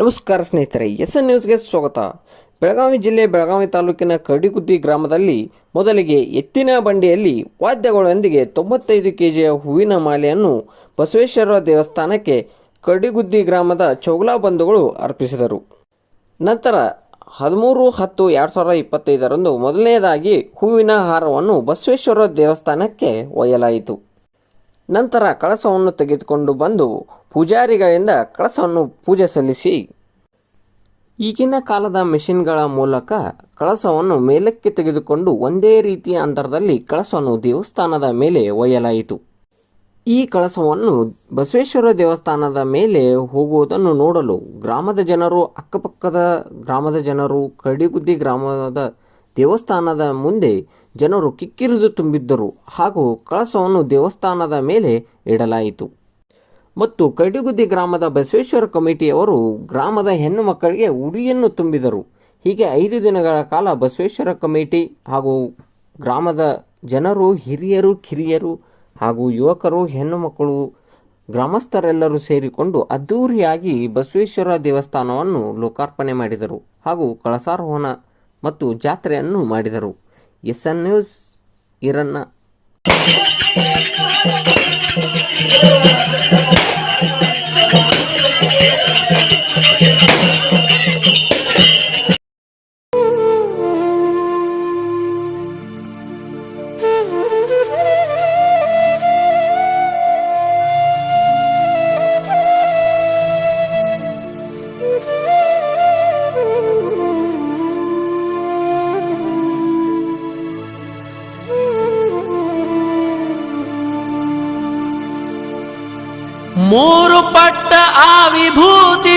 ನಮಸ್ಕಾರ ಸ್ನೇಹಿತರೆ S N ನ್ಯೂಸ್ಗೆ ಸ್ವಾಗತ. ಬೆಳಗಾವಿ ಜಿಲ್ಲೆ ಬೆಳಗಾವಿ ತಾಲೂಕಿನ ಕಡಿಗುದ್ದಿ ಗ್ರಾಮದಲ್ಲಿ ಮೊದಲಿಗೆ ಎತ್ತಿನ ಬಂಡಿಯಲ್ಲಿ ವಾದ್ಯಗಳೊಂದಿಗೆ ತೊಂಬತ್ತೈದು ಕೆಜಿಯ ಹೂವಿನ ಮಾಲೆಯನ್ನು ಬಸವೇಶ್ವರ ದೇವಸ್ಥಾನಕ್ಕೆ ಕಡಿಗುದ್ದಿ ಗ್ರಾಮದ ಚೌಗ್ಲಾ ಬಂಧುಗಳು ಅರ್ಪಿಸಿದರು. ನಂತರ ಹದಿಮೂರು ಹತ್ತು ಎರಡು ಸಾವಿರದ ಇಪ್ಪತ್ತೈದರಂದು ಮೊದಲನೆಯದಾಗಿ ಹೂವಿನ ಹಾರವನ್ನು ಬಸವೇಶ್ವರ ದೇವಸ್ಥಾನಕ್ಕೆ ಒಯ್ಯಲಾಯಿತು. ನಂತರ ಕಳಸವನ್ನು ತೆಗೆದುಕೊಂಡು ಬಂದು ಪೂಜಾರಿಗಳಿಂದ ಕಳಸವನ್ನು ಪೂಜೆ ಸಲ್ಲಿಸಿ. ಈಗಿನ ಕಾಲದ ಮೆಷಿನ್ಗಳ ಮೂಲಕ ಕಳಸವನ್ನು ಮೇಲಕ್ಕೆ ತೆಗೆದುಕೊಂಡು ಒಂದೇ ರೀತಿಯ ಅಂತರದಲ್ಲಿ ಕಳಸವನ್ನು ದೇವಸ್ಥಾನದ ಮೇಲೆ ಒಯ್ಯಲಾಯಿತು. ಈ ಕಳಸವನ್ನು ಬಸವೇಶ್ವರ ದೇವಸ್ಥಾನದ ಮೇಲೆ ಹೋಗುವುದನ್ನು ನೋಡಲು ಗ್ರಾಮದ ಜನರು, ಅಕ್ಕಪಕ್ಕದ ಗ್ರಾಮದ ಜನರು ಕಡಿಗುದ್ದಿ ಗ್ರಾಮದ ದೇವಸ್ಥಾನದ ಮುಂದೆ ಜನರು ಕಿಕ್ಕಿರಿದು ತುಂಬಿದ್ದರು ಹಾಗೂ ಕಳಸವನ್ನು ದೇವಸ್ಥಾನದ ಮೇಲೆ ಇಡಲಾಯಿತು. ಮತ್ತು ಕಡಿಗುದ್ದಿ ಗ್ರಾಮದ ಬಸವೇಶ್ವರ ಕಮಿಟಿಯವರು ಗ್ರಾಮದ ಹೆಣ್ಣು ಮಕ್ಕಳಿಗೆ ಉಡಿಯನ್ನು ತುಂಬಿದರು. ಹೀಗೆ ಐದು ದಿನಗಳ ಕಾಲ ಬಸವೇಶ್ವರ ಕಮಿಟಿ ಹಾಗೂ ಗ್ರಾಮದ ಜನರು, ಹಿರಿಯರು, ಕಿರಿಯರು ಹಾಗೂ ಯುವಕರು ಹೆಣ್ಣು ಮಕ್ಕಳು ಗ್ರಾಮಸ್ಥರೆಲ್ಲರೂ ಸೇರಿಕೊಂಡು ಅದ್ದೂರಿಯಾಗಿ ಬಸವೇಶ್ವರ ದೇವಸ್ಥಾನವನ್ನು ಲೋಕಾರ್ಪಣೆ ಮಾಡಿದರು ಹಾಗೂ ಕಳಸಾರೋಹಣ ಮತ್ತು ಜಾತ್ರೆಯನ್ನು ಮಾಡಿದರು. ಎಸ್ ಎನ್ ನ್ಯೂಸ್ ಇರನ್ನ.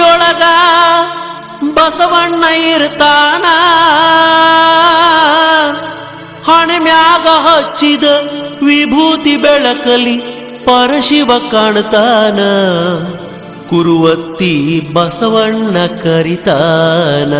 ವಿಭೂತಿಯೊಳಗ ಬಸವಣ್ಣ ಇರ್ತಾನ. ಹಣೆ ಮ್ಯಾಗ ಹಚ್ಚಿದ ವಿಭೂತಿ ಬೆಳಕಲಿ ಪರಶಿವ ಕಾಣ್ತಾನ. ಕುರುವತ್ತಿ ಬಸವಣ್ಣ ಕರಿತಾನ.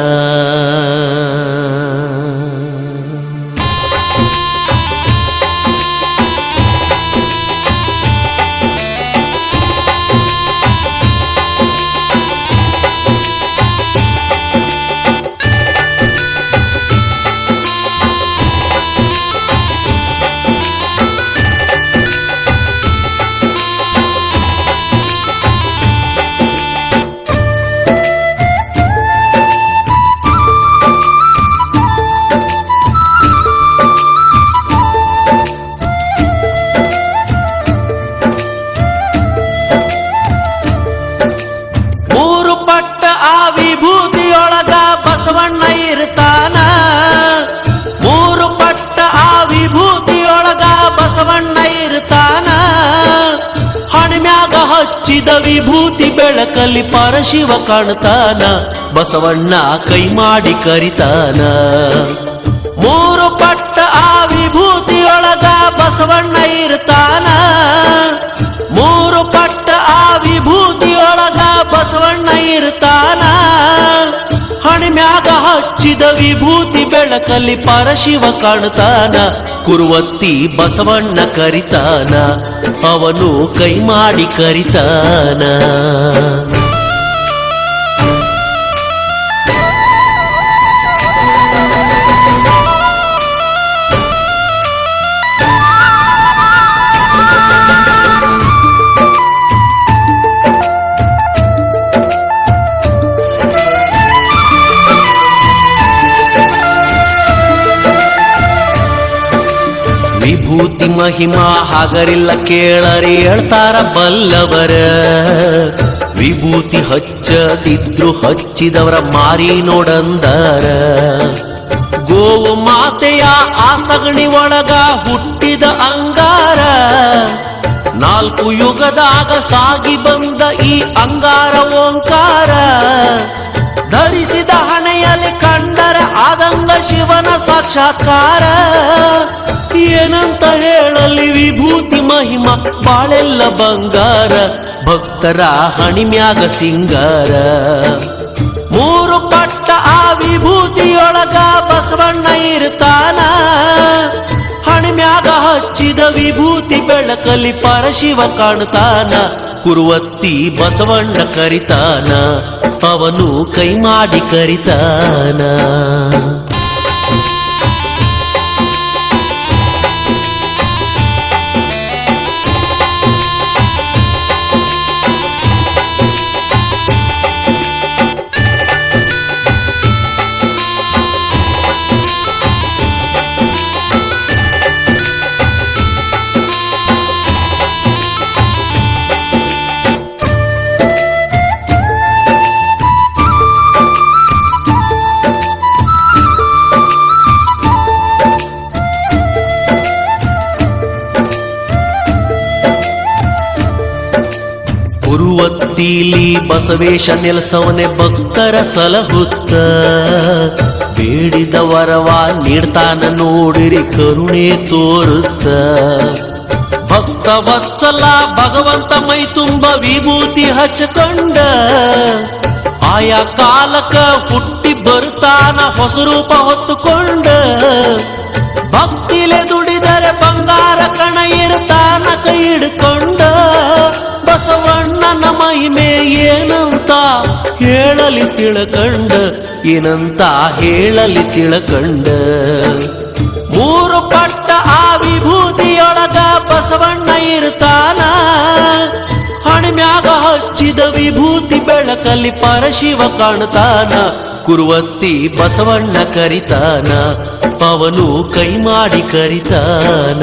ಹಚ್ಚಿದ ವಿಭೂತಿ ಬೆಳಕಲ್ಲಿ ಪರಶಿವ ಕಾಣ್ತಾನ, ಬಸವಣ್ಣ ಕೈ ಮಾಡಿ ಕರಿತಾನ. ಮೂರು ಪಟ್ಟ ಆ ವಿಭೂತಿಯೊಳಗ ಬಸವಣ್ಣ ಇರ್ತಾನ. ಮೂರು ಪಟ್ಟ ಆ ವಿಭೂತಿಯೊಳಗ ಬಸವಣ್ಣ ಇರ್ತಾನ. ಹಚ್ಚಿದ ವಿಭೂತಿ ಬೆಳಕಲ್ಲಿ ಪರಶಿವ ಕಾಣ್ತಾನ ಕುರುವತ್ತಿ ಬಸವಣ್ಣ ಕರಿತಾನ ಅವನು ಕೈ ಮಾಡಿ ಕರಿತಾನ. ವಿಭೂತಿ ಮಹಿಮಾ ಹಾಗರಿಲ್ಲ ಕೇಳರಿ ಹೇಳ್ತಾರ ಬಲ್ಲವರ. ವಿಭೂತಿ ಹಚ್ಚದಿದ್ರು ಹಚ್ಚಿದವರ ಮಾರಿ ನೋಡಂದರ. ಗೋವು ಮಾತೆಯ ಆ ಸಗಣಿ ಒಳಗ ಹುಟ್ಟಿದ ಅಂಗಾರ. ನಾಲ್ಕು ಯುಗದಾಗ ಸಾಗಿ ಬಂದ ಈ ಅಂಗಾರ ಓಂಕಾರ. ಸಾಕ್ಷಾತ್ಕಾರ. ಏನಂತ ಹೇಳಲಿ ವಿಭೂತಿ ಮಹಿಮ, ಬಾಳೆಲ್ಲ ಬಂಗಾರ, ಭಕ್ತರ ಹಣಿಮ್ಯಾಗ ಸಿಂಗಾರ. ಮೂರು ಪಟ್ಟ ಆ ವಿಭೂತಿಯೊಳಗ ಬಸವಣ್ಣ ಇರ್ತಾನ. ಹಣಿಮ್ಯಾಗ ಹಚ್ಚಿದ ವಿಭೂತಿ ಬೆಳಕಲಿ ಪರಶಿವ ಕಾಣ್ತಾನ. ಕುರುವತ್ತಿ ಬಸವಣ್ಣ ಕರಿತಾನ, ಅವನು ಕೈ ಮಾಡಿ ಕರಿತಾನ. ಕುರುವತ್ತಿಲಿ ಬಸವೇಶ ನೆಲಸವನೆ ಭಕ್ತರ ಸಲಹುತ್ತ. ಬೇಡಿದ ವರವ ನೀಡ್ತಾನ ನೋಡಿರಿ ಕರುಣೆ ತೋರುತ್ತ. ಭಕ್ತ ವತ್ಸಲ ಭಗವಂತ ಮೈ ತುಂಬ ವಿಭೂತಿ ಹಚ್ಚಕೊಂಡ. ಆಯಾ ಕಾಲಕ ಹುಟ್ಟಿ ಬರ್ತಾನ ಹೊಸ ರೂಪ ಹೊತ್ತುಕೊಂಡ. ಭಕ್ತಿಲೆ ದುಡಿದರೆ ಬಂಗಾರ ಕಣ ಇರ್ತಾನ ಕೈ ಹಿಡ್ಕೊಂಡ. ಬಸವಣ್ಣನ ಮಹಿಮೆ ಏನಂತ ಹೇಳಲಿ ತಿಳಕಂಡ, ಏನಂತ ಹೇಳಲಿ ತಿಳಕಂಡ. ಮೂರು ಪಟ್ಟ ಆ ವಿಭೂತಿಯೊಳಗ ಬಸವಣ್ಣ ಇರ್ತಾನ. ಹಣಮ್ಯಾಗ ಹಚ್ಚಿದ ವಿಭೂತಿ ಬೆಳಕಲ್ಲಿ ಪರಶಿವ ಕಾಣ್ತಾನ. ಕುರುವತ್ತಿ ಬಸವಣ್ಣ ಕರಿತಾನ, ಅವನು ಕೈ ಮಾಡಿ ಕರಿತಾನ.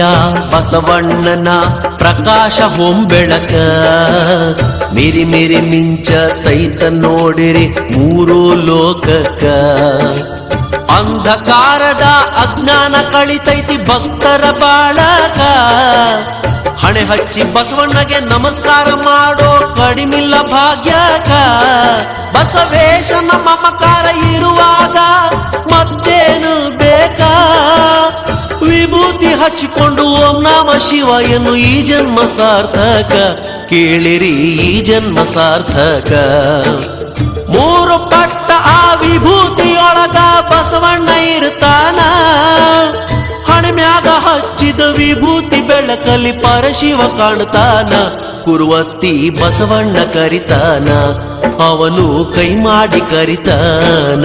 ಬಸವಣ್ಣನ ಪ್ರಕಾಶ ಹೊಂಬೆಳಕ. ಮಿರಿ ಮಿರಿ ಮಿಂಚ ತೈತ ನೋಡಿರಿ ಮೂರು ಲೋಕಕ್ಕ. ಅಂಧಕಾರದ ಅಜ್ಞಾನ ಕಳಿತೈತಿ ಭಕ್ತರ ಬಾಳಕ. ಹಣೆ ಹಚ್ಚಿ ಬಸವಣ್ಣಗೆ ನಮಸ್ಕಾರ ಮಾಡೋ ಕಡಿಮಿಲ್ಲ ಭಾಗ್ಯಕ. ಬಸವೇಶನ ಮಮಕಾರ ಇರುವಾಗ ಮತ್ತೇನು ಬೇಕಾ? ವಿಭೂತಿ ಹಚ್ಚಿಕೊಂಡು ಓಂ ನಾಮ ಶಿವಾಯನ್ನು ಈ ಜನ್ಮ ಸಾರ್ಥಕ. ಕೇಳಿರಿ ಈ ಜನ್ಮ ಸಾರ್ಥಕ. ಮೂರು ಪಟ್ಟ ಆ ವಿಭೂತಿಯೊಳಗ ಬಸವಣ್ಣ ಇರ್ತಾನ ಹಣಮ್ಯಾಗ ಹಚ್ಚಿದ ವಿಭೂತಿ ಬೆಳಕಲ್ಲಿ ಪರಶಿವ ಕಾಣ್ತಾನ ಕುರುವತ್ತಿ ಬಸವಣ್ಣ ಕರಿತಾನ. ಅವನು ಕೈ ಮಾಡಿ ಕರಿತಾನ.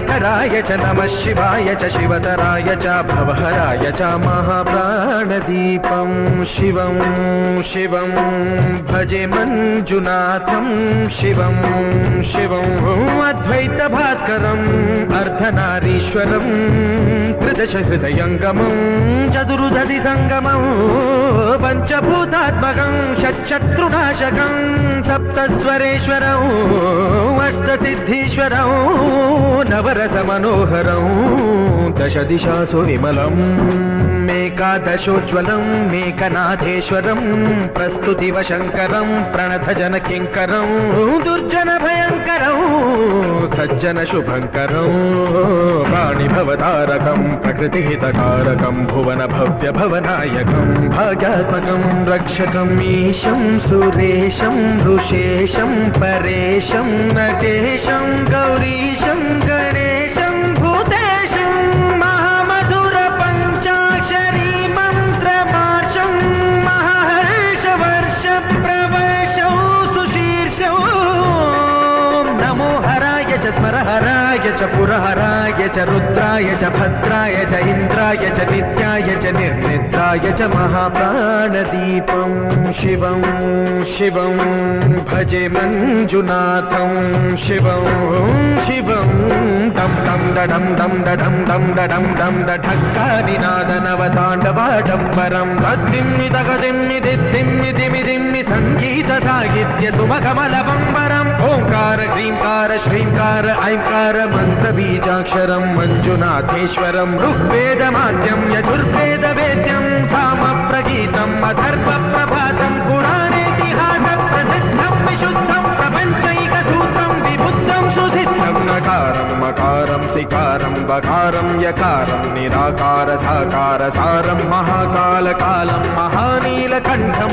मयस्कराय च नमः शिवाय च शिवतराय च भवहराय च महाप्राणदीपं शिवं शिवं भजे मञ्जुनाथं शिवं शिवं अद्वैतभास्करम् अर्धनारीश्वरं त्रिदशहृदयङ्गमं चतुर्दधि सङ्गमं पञ्चभूतात्मकं षट्शत्रुनाशकं सप्तस्वरेश्वरौ अष्टसिद्धीश्वरौ నవరస మనోహరం దశ దిశాసు విమలం మేకాదశోజ్వలం మేకనాథేశ్వరం ప్రస్తుతివ శంకరం ప్రణత జన దుర్జన భయంకరం సజ్జన శుభంకరం ప్రాణిభవతారకం ప్రకృతిహితకారకం భువన భవ్య భవనాయకం భాగ్యాత్మకం రక్షకం ఈశం సురేశం ఋషేశం పరేశం నటేశం గౌరీ पुरहराय च रुद्राय च भद्राय च इन्द्राय च नित्याय च निर्निद्राय च महाप्राणदीपं शिवं शिवं भजे मञ्जुनाथं शिवं शिवं दडं दं दडं दं दडं दं दिद्दिम्मि दिमि दिम्मि सङ्गीतसाहित्य सुमकमलबम्बरम् ओङ्कार क्रीङ्कार श्रीङ्कार ऐङ्कार మంత్రబీజాక్షరం మంజునాథేశ్వరం ఋగ్వేదమాద్యం యజుర్వేద వేద్యం సామ ప్రగీతం అధర్వ ప్రభాతం కూడా సాకారం యకారం నిరాకార సాకార సారం మహాకాల కాలం మహానీల కంఠం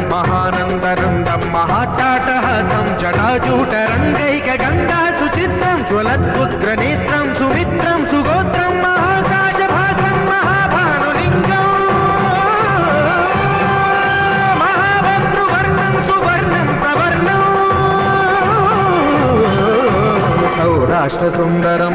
మహాటాటహసం జటాజూట రంగైక గంగా సుచిత్రం జ్వలద్భుగ్ర నేత్రం సుమిత్రం సుగోత్రం మహాకాశ భాగం మహాభానులింగం. మహాభద్రువర్ణం సువర్ణం ప్రవర్ణం. సౌరాష్ట్ర సుందరం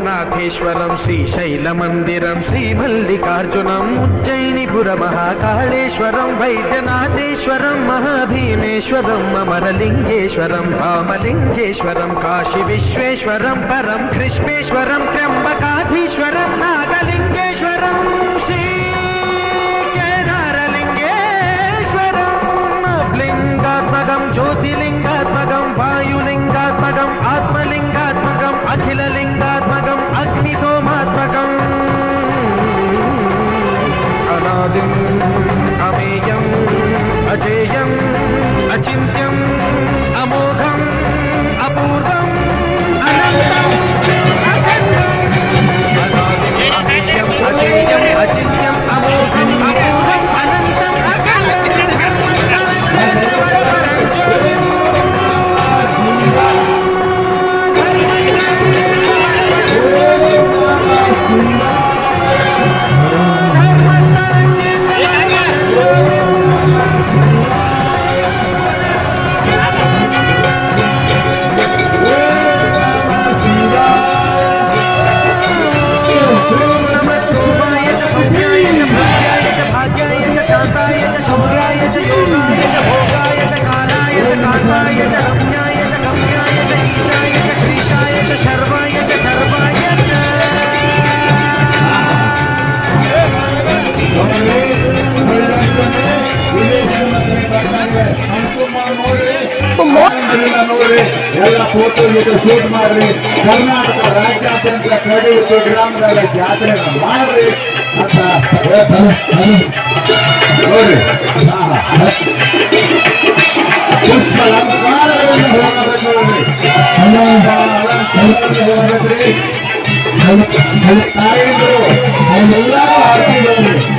పద్మనాభేశ్వరం శ్రీశైలమందిరం శ్రీమల్లికార్జునం ఉజ్జయినిపుర మహాకాళేశ్వరం వైద్యనాథేశ్వరం మహాభీమేశ్వరం అమరలింగేశ్వరం రామలింగేశ్వరం కాశీ విశ్వేశ్వరం పరం కృష్ణేశ్వరం త్ర్యంబకాధీశ్వరం నాగలింగేశ్వరం శ్రీ కేదారలింగేశ్వరం లింగాత్మకం జ్యోతిలింగాత్మకం వాయులింగాత్మకం ఆత్మలింగాత్మకం అఖిలలింగ అజేయం అచింత్యం అమోఘం అపూర్వం అనంతం అజేయం అచింత్యం అమోఘం అపూర్వం ನೋಡ್ರಿ ಎಲ್ಲ ಫೋಟೋ ಗೀಟೋ ಶೂಟ್ ಮಾಡ್ರಿ ಕರ್ನಾಟಕ ರಾಜ್ಯಾದ್ಯಂತ ಕಡಿಯುತ್ತು ಗ್ರಾಮದಾಗ ಜಾತ್ರೆ ಮಾಡ್ರಿ ಅಂತ ಹೇಳ್ತಾರೆ. ನೋಡ್ರಿ ಹಾ, ಹಾ. ಪುಷ್ಪ ಅಲಂಕಾರಗಳನ್ನು ಹೋಗಬೇಕು ನೋಡ್ರಿ ಅಲಂಕಾರಗಳನ್ನು ಹೋಗ್ಬೇಕ್ರಿ ತಾಯಿಗಳು ಅವರೆಲ್ಲ ಆಡ್ತಿದ್ದಾರೆ ತಾಯಿಗಳು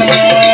ఓ